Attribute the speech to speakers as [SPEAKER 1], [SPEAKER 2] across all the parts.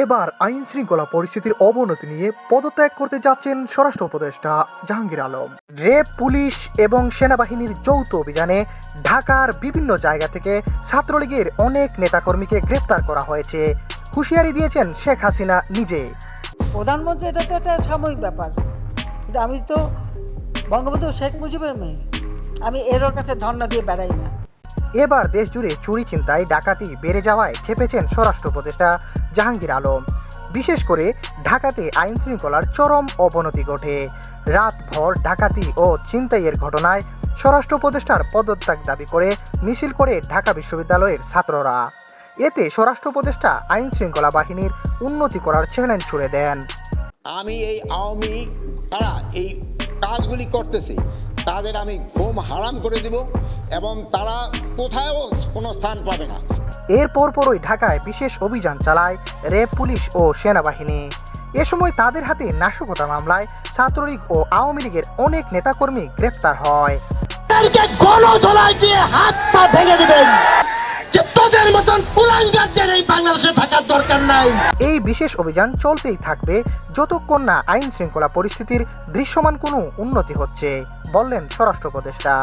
[SPEAKER 1] এবার আইন শৃঙ্খলা পরিস্থিতির অবনতি নিয়ে পদত্যাগ করতে যাচ্ছেন স্বরাষ্ট্র উপদেষ্টা জাহাঙ্গীর আলম। রেপ, পুলিশ এবং সেনাবাহিনীর যৌথ অভিযানে ঢাকার বিভিন্ন জায়গা থেকে ছাত্রলীগের অনেক নেতাকর্মীকে গ্রেপ্তার করা হয়েছে। হুঁশিয়ারি দিয়েছেন শেখ হাসিনা নিজে।
[SPEAKER 2] প্রধানমন্ত্রী, এটা তো একটা সাময়িক ব্যাপার। আমি তো বঙ্গবন্ধু শেখ মুজিবের মেয়ে। আমি এর কাছে ধর্ণা দিয়ে বেড়াই না।
[SPEAKER 1] এবার দেশ জুড়ে চুরি চিন্তায় ডাকাতি বেড়ে যাওয়ায় খেপেছেন স্বরাষ্ট্র উপদেষ্টা জাহাঙ্গীর আলম। বিশেষ করে ঢাকাতে আইন শৃঙ্খলার চরম অবনতি ঘটে। রাতভর ডাকাতি ও ছিনতাইয়ের ঘটনায় স্বরাষ্ট্র উপদেষ্টার পদত্যাগ দাবি করে মিছিল করে ঢাকা বিশ্ববিদ্যালয়ের ছাত্ররা। এতে স্বরাষ্ট্র উপদেষ্টা আইন শৃঙ্খলা বাহিনীর উন্নতি করার চ্যালেঞ্জ ছুড়ে দেন।
[SPEAKER 3] আমি এই আওয়ামী তারা এই কাজগুলি করতেছে। তাদের আমি ঘুম হারাম করে দিব এবং তারা কোথাও কোনো স্থান পাবে না।
[SPEAKER 1] এর পরপরই ঢাকায় বিশেষ অভিযান চালায় র্যাব পুলিশ ও সেনাবাহিনী। এ সময় তাদের হাতে নাশকতা মামলায় ছাত্রলীগ ও আওয়ামী লীগের অনেক নেতাকর্মী গ্রেফতার হয়।
[SPEAKER 4] তাদেরকে দিয়ে হাত পা ভেঙে দিবেন। এই থাকার দরকার নাই।
[SPEAKER 1] এই বিশেষ অভিযান চলতেই থাকবে যতক্ষণ না আইন শৃঙ্খলা পরিস্থিতির দৃশ্যমান কোনো উন্নতি হচ্ছে, বললেন স্বরাষ্ট্র উপদেষ্টা।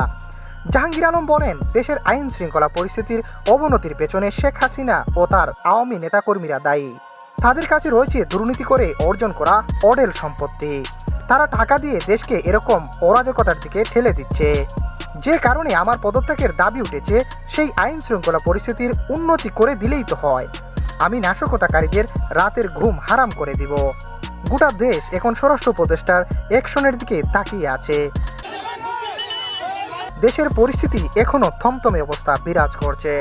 [SPEAKER 1] জাহাঙ্গীর আলম বলেন, দেশের আইন শৃঙ্খলা পরিস্থিতির অবনতির পেছনে শেখ হাসিনা ও তার আওয়ামী নেতাকর্মীরা দায়ী। তাদের কাছে রয়েছে দুর্নীতি করে অর্জন করা অডেল সম্পত্তি। তারা টাকা দিয়ে দেশকে এরকম অরাজকতার দিকে ঠেলে দিচ্ছে। যে কারণে আমার পদত্যাগের দাবি উঠেছে, সেই আইন শৃঙ্খলা পরিস্থিতির উন্নতি করে দিলেই তো হয়। আমি নাশকতাকারীদের রাতের ঘুম হারাম করে দিব। গোটা দেশ এখন স্বরাষ্ট্র উপদেষ্টার একশনের দিকে তাকিয়ে আছে। দেশের পরিস্থিতি এখনও থমথমে অবস্থা বিরাজ করছে।